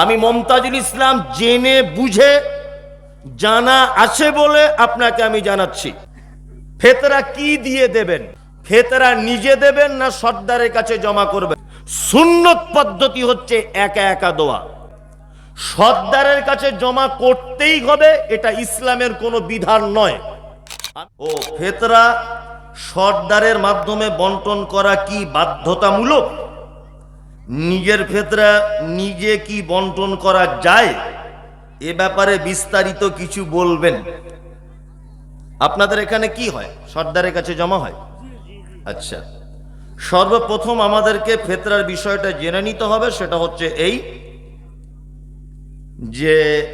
আমি মমতাজুল ইসলাম জেনে বুঝে, জানা আছে বলে আপনাকে আমি জানাচ্ছি। ফেতরা কি দিয়ে দেবেন? ফেতরা নিজে দেবেন না সর্দারের কাছে জমা করবেন? সুন্নত পদ্ধতি হচ্ছে একা একা দোয়া। সর্দারের কাছে জমা করতেই হবে, এটা ইসলামের কোনো বিধান নয়। ও ফেতরা সর্দারের মাধ্যমে বন্টন করা কি বাধ্যতামূলক? নিজের ফেতরা নিজে কি বন্টন করা যায়? এ ব্যাপারে বিস্তারিত কিছু বলবেন। আপনাদের এখানে কি হয়? সর্দারের কাছে জমা হয়? আচ্ছা। সর্বপ্রথম আমাদেরকে ফেতরার বিষয়টা জেনে নিতে হবে, সেটা হচ্ছে এই যে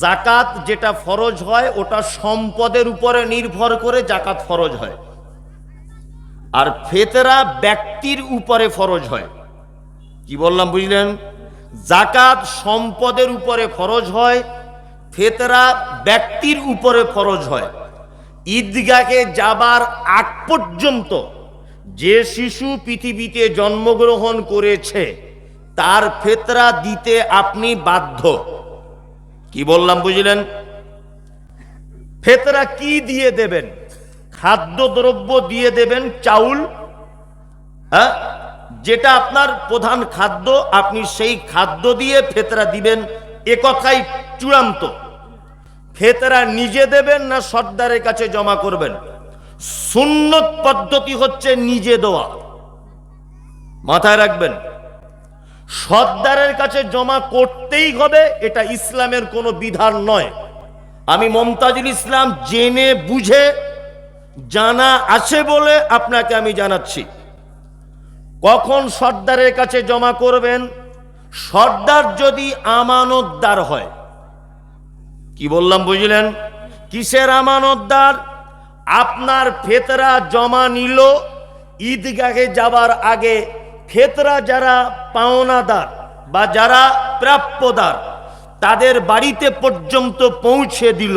জাকাত যেটা ফরজ হয়, ওটা সম্পদের উপরে নির্ভর করে জাকাত ফরজ হয়। আর ফেতরা ব্যক্তির উপরে ফরজ হয়। কি বললাম, বুঝলেন? জাকাত সম্পদের উপরে খরচ হয়, ফেতরা ব্যক্তির উপরে খরচ হয়। ঈদগাহে যাবার আগ পর্যন্ত যে শিশু পৃথিবীতে জন্মগ্রহণ করেছে, তার ফেতরা দিতে আপনি বাধ্য। কি বললাম, বুঝলেন? ফেতরা কি দিয়ে দেবেন? খাদ্যদ্রব্য দিয়ে দেবেন, চাউল? হ্যাঁ? যেটা আপনার প্রধান খাদ্য, আপনি সেই খাদ্য দিয়ে ফেতরা দিবেন, এ কথাই চূড়ান্ত। ফেতরা নিজে দেবেন না সর্দারের কাছে জমা করবেন? সুন্নত পদ্ধতি হচ্ছে নিজে দেওয়া। মাথায় রাখবেন, সর্দারের কাছে জমা করতেই হবে, এটা ইসলামের কোনো বিধান নয়। আমি মমতাজুল ইসলাম জেনে বুঝে, জানা আছে বলে আপনাকে আমি জানাচ্ছি। কখন সর্দারের কাছে জমা করবেন? সর্দার যদি আমানতদার হয়। কি বললাম, বুঝলেন? কিসের আমানতদার? আপনার ফেতরা জমা নিল, ঈদগাহে যাবার আগে ফেতরা যারা পাওনাদার বা যারা প্রাপ্যদার, তাদের বাড়িতে পর্যন্ত পৌঁছে দিল।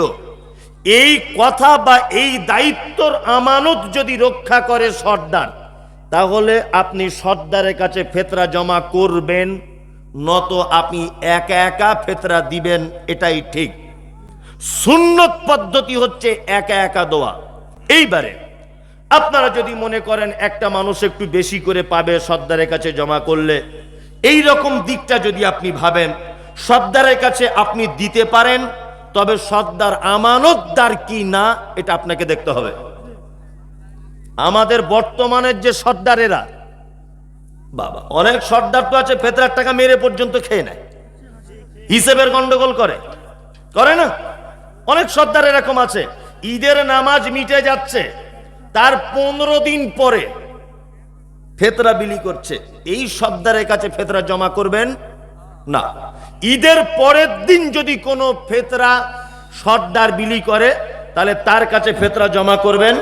এই কথা বা এই দায়িত্বর আমানত যদি রক্ষা করে সর্দার তাহলে আপনি সর্দারের কাছে ফেতরা জমা করবেন, নত আপনি একা একা ফেতরা দিবেন, এটাই ঠিক। সুন্নত পদ্ধতি হচ্ছে একা একা দোয়া এইবারে, আপনারা যদি মনে করেন একটা মানুষ একটু বেশি করে পাবে সর্দারের কাছে জমা করলে এই রকম দিকটা যদি আপনি ভাবেন, সর্দারের কাছে আপনি দিতে পারেন, তবে সর্দার আমানতদার কি না, এটা আপনাকে দেখতে হবে। আমাদের বর্তমানের যে সর্দারেরা, বাবা, অনেক সর্দার তো আছে, ফেতরার টাকা মেরে পর্যন্ত খেয়ে নেয়। হিসেবের গন্ডগোল করে। করে না? অনেক সর্দার এরকম আছে, ঈদের নামাজ মিটে যাচ্ছে, তার পনেরো দিন পরে ফেতরা বিলি করছে। এই সর্দারের কাছে ফেতরা জমা করবেন? না। ঈদের পরের দিন যদি কোনো ফেতরা সর্দার বিলি করে, তাহলে তার কাছে ফেতরা জমা করবেন?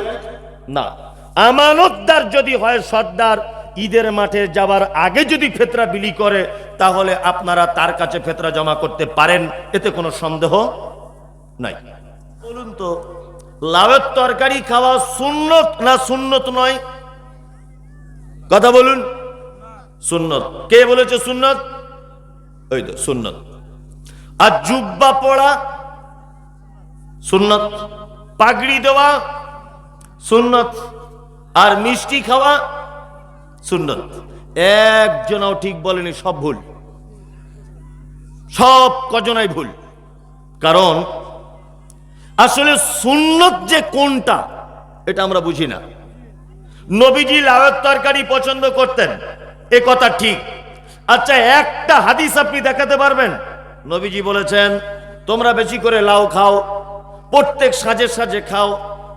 না। আমানতদার যদি হয় সর্দার, ঈদের মাঠে যাওয়ার আগে যদি ফেতরা বিলি করে, তাহলে আপনারা তার কাছে ফেতরা জমা করতে পারেন, এতে কোনো সন্দেহ নাই। বলুন তো লাউয়ের তরকারি খাওয়া সুন্নত না সুন্নত নয়? কথা বলুন। সুন্নত। কে বলেছে সুন্নত? ওই তো, সুন্নত। আর জুব্বা পড়া, সুন্নত। পাগড়ি দেওয়া, সুন্নত। আর মিষ্টি খাওয়া সুন্নত। একজনাও ঠিক বলেনি, সব ভুল। সব কজনাই ভুল। কারণ আসলে সুন্নত যে কোনটা, এটা আমরা বুঝি না। নবীজি লাউয়ের তরকারি পছন্দ করতেন, এ কথা ঠিক। আচ্ছা একটা হাদিস আপনি দেখাতে পারবেন? নবীজি বলেছেন, তোমরা বেশি করে লাউ খাও, প্রত্যেক সাজে সাজে খাও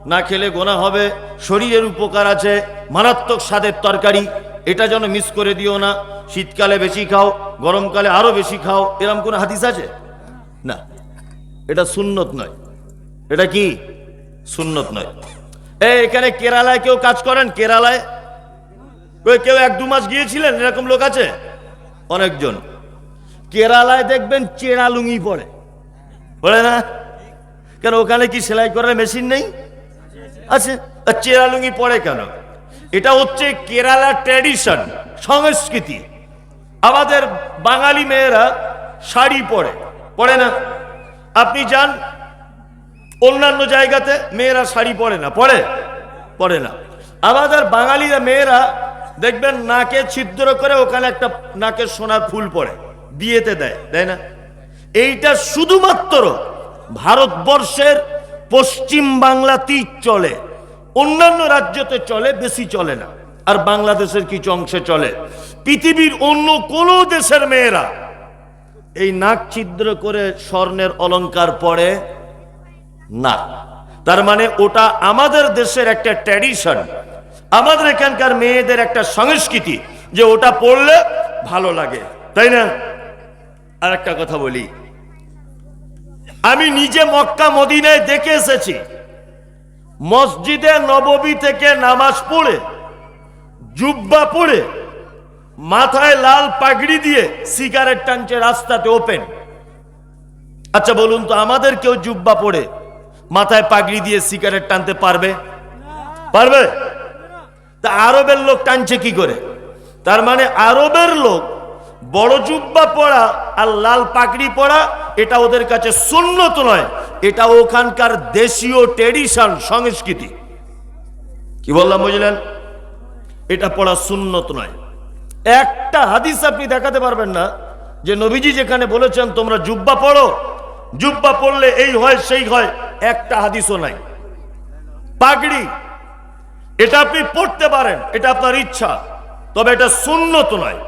না খেলে গোনা হবে, শরীরের উপকার আছে, মারাত্মক স্বাদের তরকারি, এটা যেন মিস করে দিও না। শীতকালে বেশি খাও, গরমকালে আরও বেশি খাও এরকম কোনো হাদিস আছে? না। এটা সুন্নত নয়। এটা কি? সুন্নত নয়। এই এখানে কেরালায় কেউ কাজ করেন? কেরালায়? ওই কেউ এক দু মাস গিয়েছিলেন? এরকম লোক আছে? অনেকজন। কেরালায় দেখবেন চেরা লুঙ্গি পরে। পড়ে না? কেন ওখানে কি সেলাই করার মেশিন নেই? আর চেরা লুঙ্গি পরে কেন? এটা হচ্ছে কেরালা ট্র্যাডিশন, সংস্কৃতি। আমাদের বাঙালি মেয়েরা শাড়ি পরে পরে না? আপনি যান, অন্যান্য জায়গাতে মেয়েরা শাড়ি পরে না, পরে? পরে না। আমাদের বাঙালিরা মেয়েরা, দেখবেন নাকে ছিদ্র করে ওখানে একটা নাকে সোনার ফুল পরে, বিয়েতে দেয় তাই না? এইটা শুধুমাত্র ভারতবর্ষের পশ্চিম বাংলাতেই চলে, অন্যান্য রাজ্যতে চলে, বেশি চলে না। আর বাংলাদেশের কিছু অংশে চলে। পৃথিবীর অন্য কোনো দেশের মেয়েরা এই নাক ছিদ্র করে স্বর্ণের অলংকার পরে না। তার মানে ওটা আমাদের দেশের একটা ট্র্যাডিশন। আমাদের এখানকার মেয়েদের একটা সংস্কৃতি যে ওটা পড়লে ভালো লাগে। তাই না? আর একটা কথা বলি আমি নিজে মক্কা মদিনায় দেখে এসেছি। মসজিদে নববী থেকে নামাজ পড়ে, জুব্বা পড়ে, মাথায় লাল পাগড়ি দিয়ে সিগারেট টানছে রাস্তাতে ওপেন। আচ্ছা বলুন তো, আমাদের কেউ জুব্বা পড়ে, মাথায় পাগড়ি দিয়ে সিগারেট টানতে পারবে? পারবে? তা আরবের লোক টানছে কি করে? তার মানে আরবের লোক বড় জুব্বা পড়া আর লাল পাগড়ি পড়া এটা ওদের কাছে সুন্নত নয়। এটা ওখানকার দেশীয় ট্রেডিশন সংস্কৃতি। কি বললাম, বুঝলেন? এটা পড়া সুন্নত নয়। একটা হাদিস আপনি দেখাতে পারবেন না, যে নবীজি যেখানে বলেছেন, তোমরা জুব্বা পড়ো। জুব্বা পড়লে এই হয়, সেই হয়, একটা হাদিসও নাই। পাগড়ি, এটা আপনি পড়তে পারেন, এটা আপনার ইচ্ছা, তবে এটা সুন্নত নয়।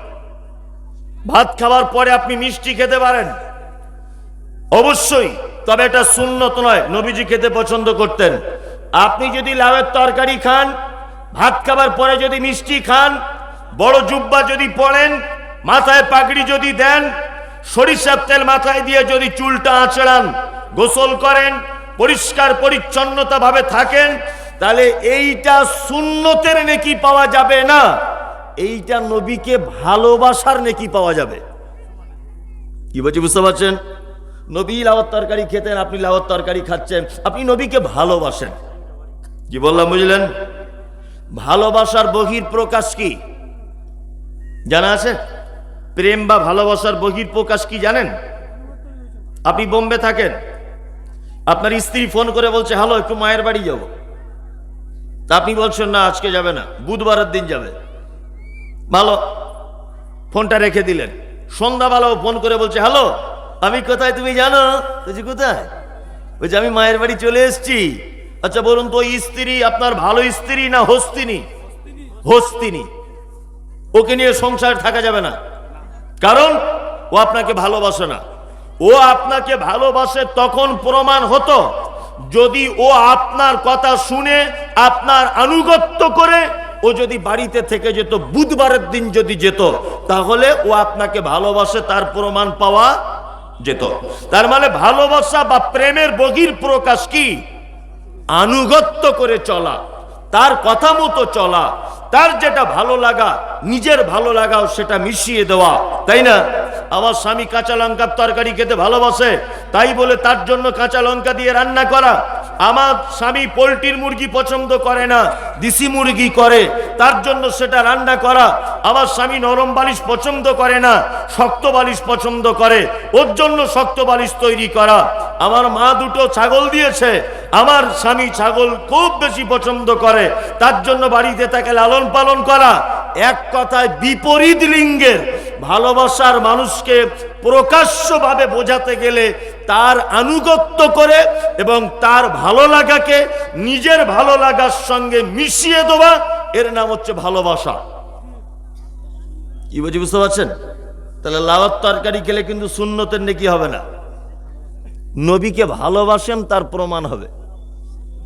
ভাত খাওয়ার পরে আপনি মিষ্টি খেতে পারেন। অবশ্যই, তবে এটা সুন্নত নয়। নবীজি খেতে পছন্দ করতেন। আপনি যদি লাউয়ের তরকারি খান, ভাত খাবার পরে যদি মিষ্টি খান, বড় জুব্বা যদি পড়েন, মাথায় পাগড়ি যদি দেন, সরিষার তেল মাথায় দিয়ে যদি চুলটা আঁচড়ান, গোসল করেন, পরিষ্কার পরিচ্ছন্নতা ভাবে থাকেন, তাহলে এইটা সুন্নতের নেকি পাওয়া যাবে না। এইটা নবীকে ভালোবাসার নেকি পাওয়া যাবে। কি বলছি, বুঝতে পারছেন? নবী লাওয়ার তরকারি খেতেন, আপনি লাওয়ার তরকারি খাচ্ছেন, আপনি নবীকে ভালোবাসেন। কি বললাম, বুঝলেন? ভালোবাসার বহির প্রকাশ কি? জানা আছে? প্রেম বা ভালোবাসার বহির প্রকাশ কি জানেন? আপনি বোম্বে থাকেন, আপনার স্ত্রী ফোন করে বলছে, হ্যালো, একটু মায়ের বাড়ি যাব। তা আপনি বলছেন, না, আজকে যাবে না, বুধবারের দিন যাবে। ভালো, ফোনটা রেখে দিলেন। সন্ধ্যাবেলাও ফোন করে বলছে, হ্যালো আমি কোথায় তুমি জানো? বলছি, কোথায়? বলছে, আমি মায়ের বাড়ি চলে এসেছি। আচ্ছা বলুন তো স্ত্রী আপনার ভালো স্ত্রী না হস্তিনী? হস্তিনী। ওকে নিয়ে সংসার থাকা যাবে না। কারণ, ও আপনাকে ভালোবাসে না। ও আপনাকে ভালোবাসে তখন প্রমাণ হতো, যদি ও আপনার কথা শুনে, আপনার আনুগত্য করে, ও যদি বাড়িতে থেকে যেত, বুধবারের দিন যদি যেত, তাহলে ও আপনাকে ভালোবাসে, তার প্রমাণ পাওয়া যেত। তার মানে ভালোবাসা বা প্রেমের বহির প্রকাশ কি? আনুগত্য করে চলা, তার কথা মতো চলা, তার যেটা ভালো লাগা, নিজের ভালো লাগাও সেটা মিশিয়ে দেওয়া, তাই না? আমার স্বামী কাঁচা লঙ্কার তরকারি খেতে ভালোবাসে, তাই বলে তার জন্য কাঁচা লঙ্কা দিয়ে রান্না করা। আমার স্বামী পোলট্রির মুরগি পছন্দ করে না, দেশি মুরগি করে, তার জন্য সেটা রান্না করা। আমার স্বামী নরম বালিশ পছন্দ করে না, শক্ত বালিশ পছন্দ করে, ওর জন্য শক্ত বালিশ তৈরি করা। আমার মা দুটো ছাগল দিয়েছে, আমার স্বামী ছাগল খুব বেশি পছন্দ করে, তার জন্য বাড়িতে তাকে লালন পালন করা। এক কথায় বিপরীত লিঙ্গের ভালোবাসার মানুষকে প্রকাশ্যভাবে বোঝাতে গেলে তার আনুগত্য করে এবং তার ভালো লাগাকে নিজের ভালো লাগার সঙ্গে মিশিয়ে দেওয়া, এর নাম হচ্ছে ভালোবাসা। কি বলছি বুঝতে পারছেন? তাহলে লাউর তরকারি খেলে কিন্তু শূন্যতের নেকি হবে না। নবীকে ভালোবাসেন, তার প্রমাণ হবে।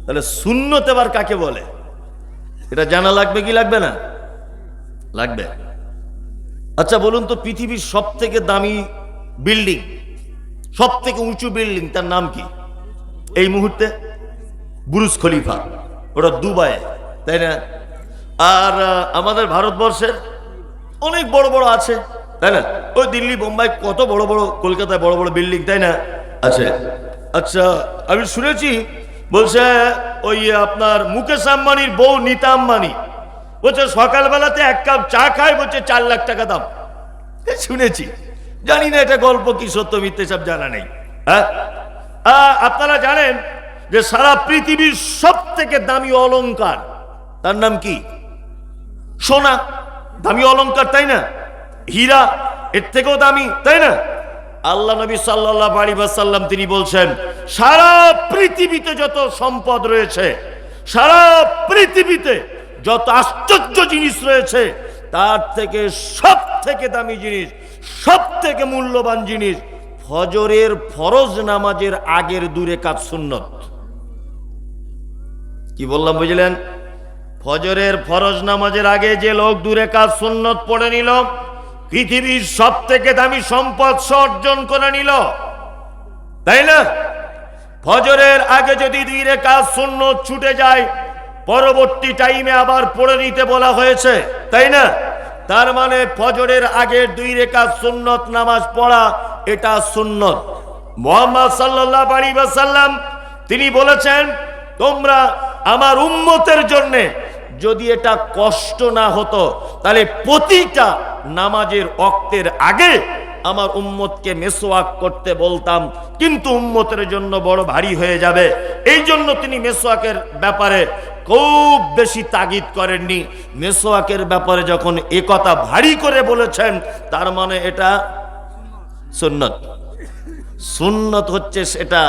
তাহলে শূন্যতে আবার কাকে বলে? এটা জানা লাগবে কি লাগবে না? লাগবে। আচ্ছা বলুন তো পৃথিবীর সব থেকে দামি বিল্ডিং সব থেকে উঁচু বিল্ডিং, তার নাম কি? এই মুহূর্তে বুরুজ খলিফা, ওটা দুবাই তাই না? আর আমাদের ভারতবর্ষের অনেক বড় বড় আছে, তাই না? ওই দিল্লি, বোম্বাই, কত বড় বড়, কলকাতায় বড় বড় বিল্ডিং, তাই না? আছে। আচ্ছা আমি শুনেছি, বলছে ওই আপনার মুকেশ আম্বানির বউ নীতা আম্বানি। বলছে, সকালবেলাতে এক কাপ চা খায় বলছে, চার লাখ টাকা দাম। শুনেছি। জানি না এটা গল্প কি সত্য, মিথ্যে সব জানা নেই। হ্যাঁ? আপনারা জানেন যে সারা পৃথিবীর সব থেকে দামি অলঙ্কার তার নাম কি? সোনা। দামি অলংকার, তাই না? হীরা, এর থেকেও দামি, তাই না? আল্লাহ নবী সাল্লাহ আলী সাল্লাম তিনি বলছেন, সারা পৃথিবীতে যত সম্পদ রয়েছে, সারা পৃথিবীতে যত আশ্চর্য জিনিস রয়েছে, তার থেকে সব থেকে দামি জিনিস সব থেকে মূল্যবান জিনিস, ফজরের ফরজ নামাজের আগের দূরে কাজ সুন্নত। কি বললাম, বুঝলেন? ফজরের ফরজ নামাজের আগে যে লোক দূরে কাজ সুন্নত পড়ে নিল, পৃথিবীর সব থেকে দামি সম্পদ অর্জন করে নিল। তাই না? ফজরের আগে যদি দুই কাজ সুন্নত ছুটে যায় পরবর্তী টাইমে আবার পড়ে নিতে বলা হয়েছে, তাই না? তার মানে ফজরের আগের দুই রেখা সুন্নত নামাজ পড়া, এটা সুন্নত। মোহাম্মদ সাল্লাহ আলী সাল্লাম তিনি বলেছেন, তোমরা আমার উম্মতের জন্যে যদি এটা কষ্ট না হতো, তাহলে প্রতিটা নামাজের অক্তের আগে আমার উম্মতকে মেসোয়াক করতে বলতাম, কিন্তু উম্মতের জন্য বড় ভারী হয়ে যাবে। এই জন্য তিনি মেসোয়াকের ব্যাপারে খুব বেশি তাগিদ করেননি। মেসোয়াকের ব্যাপারে যখন একথা কথা ভারী করে বলেছেন, তার মানে এটা সুন্নত। সুন্নত হচ্ছে সেটা